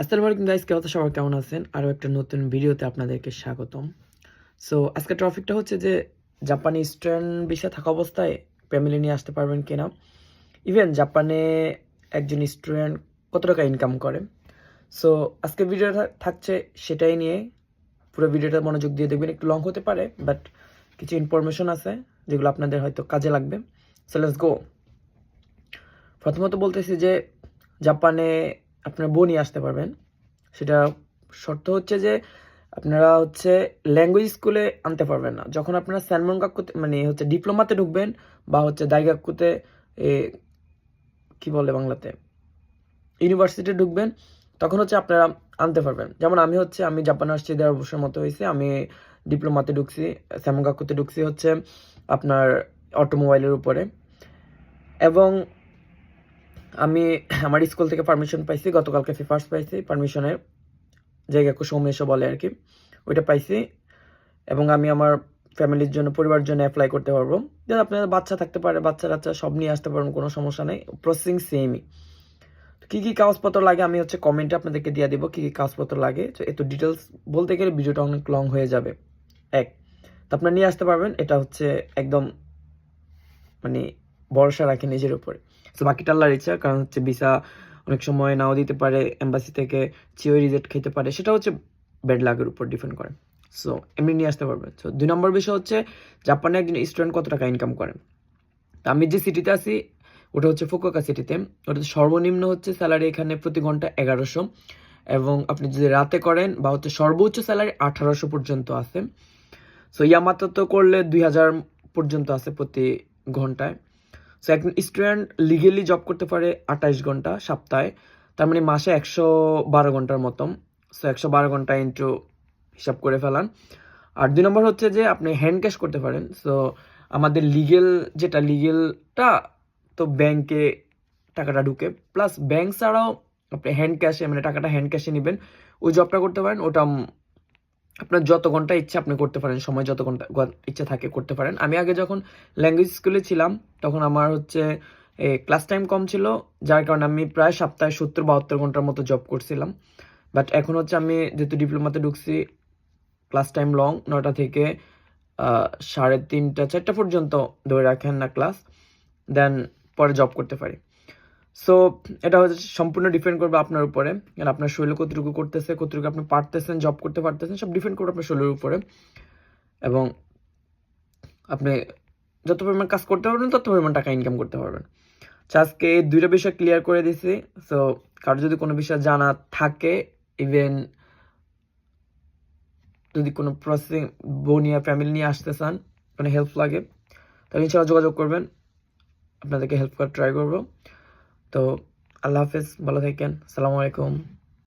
আসসালামু আলাইকুম গাইস আছেন? সবাই কেমন আছেন? আরও একটা নতুন ভিডিওতে আপনাদেরকে স্বাগতম। সো আজকের টপিকটা হচ্ছে যে জাপানি স্টুডেন্ট ভিসা থাকা অবস্থায় ফ্যামিলি নিয়ে আসতে পারবেন কিনা। ইভেন জাপানে একজন স্টুডেন্ট কত টাকা ইনকাম করে। সো আজকের ভিডিওটা থাকছে সেটাই নিয়ে। পুরো ভিডিওটা মনোযোগ দিয়ে দেখবেন, একটু লং হতে পারে বাট কিছু ইনফরমেশন আছে যেগুলো আপনাদের হয়তো কাজে লাগবে। সো লেটস গো প্রথমত বলতেছি যে জাপানে আপনার বউ নিয়ে আসতে পারবেন। সেটা শর্ত হচ্ছে যে আপনারা হচ্ছে ল্যাঙ্গুয়েজ স্কুলে আনতে পারবেন না। যখন আপনারা স্যানমন কাকুতে মানে হচ্ছে ডিপ্লোমাতে ঢুকবেন বা হচ্ছে দাইগাকুতে এ কি বলে বাংলাতে? ইউনিভার্সিটি ঢুকবেন, তখন হচ্ছে আপনারা আনতে পারবেন। যেমন আমি হচ্ছে, আমি জাপানে আসছি দেড় বছর মতো হয়েছে, আমি ডিপ্লোমাতে ঢুকছি স্যামন কাকুতে ঢুকছি হচ্ছে আপনার অটোমোবাইলের উপরে। এবং আমি আমার স্কুল থেকে পারমিশন পাইছি, গতকালকে ফার্স্ট পাইছি পারমিশনের জায়গা সৌমেশ বলে আর কি ওইটা পাইছি এবং আমি আমার ফ্যামিলির জন্য, পরিবারের জন্য অ্যাপ্লাই করতে পারব। দেন আপনার বাচ্চা থাকতে পারে বাচ্চা কাচ্চা সব নিয়ে আসতে পারবেন কোনো সমস্যা নেই। প্রসেসিং সেমই কী কী কাগজপত্র লাগে আমি হচ্ছে কমেন্টে আপনাদেরকে দিয়ে দিব, কী কী কাগজপত্র লাগে। তো এত ডিটেলস বলতে গেলে ভিডিওটা অনেক লং হয়ে যাবে। এক, তো আপনার নিয়ে আসতে পারবেন, এটা হচ্ছে একদম মানে ভরসা রাখে নিজের উপরে। তো বাকিটা আল্লাহর ইচ্ছা, কারণ হচ্ছে ভিসা অনেক সময় নাও দিতে পারে এম্বাসি থেকে চিও রিজেক্ট খেতে পারে সেটা হচ্ছে ব্যাড লাগের উপর ডিপেন্ড করে। সো এমনি নিয়ে আসতে পারবেন সো দুই নম্বর বিষয় হচ্ছে, জাপানে একজন স্টুডেন্ট কত টাকা ইনকাম করেন তা আমি যে সিটিতে আছি, ওটা হচ্ছে ফুকুওকা সিটিতে ওটাতে সর্বনিম্ন হচ্ছে স্যালারি এখানে প্রতি ঘণ্টা এগারোশো। এবং আপনি যদি রাতে করেন, বা হচ্ছে সর্বোচ্চ স্যালারি আঠারোশো পর্যন্ত আছে। সো ইয়ামাতো তো করলে দুই হাজার পর্যন্ত আছে প্রতি ঘন্টায়। সো একজন স্টুডেন্ট লিগেলি জব করতে পারে আঠাইশ ঘণ্টা সপ্তাহে, তার মানে মাসে একশো বারো ঘণ্টার মতন। সো একশো বারো ঘণ্টা ইন্টু হিসাব করে ফেলান। আর দুই নম্বর হচ্ছে যে, আপনি হ্যান্ড ক্যাশ করতে পারেন। সো আমাদের লিগেল যেটা লিগেলটা তো ব্যাংকে টাকাটা ঢুকে। প্লাস ব্যাংক ছাড়াও আপনি হ্যান্ড ক্যাশে মানে টাকাটা হ্যান্ড ক্যাশে নেবেন। ওই জবটা করতে পারেন, ওটা আপনার যত ঘণ্টা ইচ্ছা আপনি করতে পারেন, সময় যত ঘণ্টা ইচ্ছা থাকে করতে পারেন। আমি আগে যখন ল্যাঙ্গুয়েজ স্কুলে ছিলাম, তখন আমার হচ্ছে ক্লাস টাইম কম ছিল, যার কারণে আমি প্রায় সপ্তাহে সত্তর বাহাত্তর ঘণ্টার মতো জব করছিলাম। বাট এখন হচ্ছে আমি যেহেতু ডিপ্লোমাতে ঢুকছি ক্লাস টাইম লং নটা থেকে সাড়ে তিনটা, চারটা পর্যন্ত ধরে রাখেন না ক্লাস দেন পরে জব করতে পারি। সো এটা হচ্ছে সম্পূর্ণ ডিপেন্ড করবে আপনার উপরে। আর আপনার শরীর কতটুকু করতেছে, কতটুকু আপনি পারতেছেন জব করতে পারতেছেন, সব ডিপেন্ড করবে আপনার শরীরের উপরে। এবং আপনি যত পরিমাণ কাজ করতে পারবেন, তত পরিমাণ টাকা ইনকাম করতে পারবেন। তো আজকে এই দুইটা বিষয় ক্লিয়ার করে দিছি। সো কারও যদি কোনো বিষয় জানা থাকে ইভেন যদি কোনো প্রসেসিং বউ নিয়ে ফ্যামিলি নিয়ে আসতে চান, কোনো হেল্প লাগে, তাহলে ইনশাল্লাহ যোগাযোগ করবেন। আপনাদেরকে হেল্প করার ট্রাই করব। তো আল্লাহ হাফেজ ভালো থাকেন। আসসালামু আলাইকুম।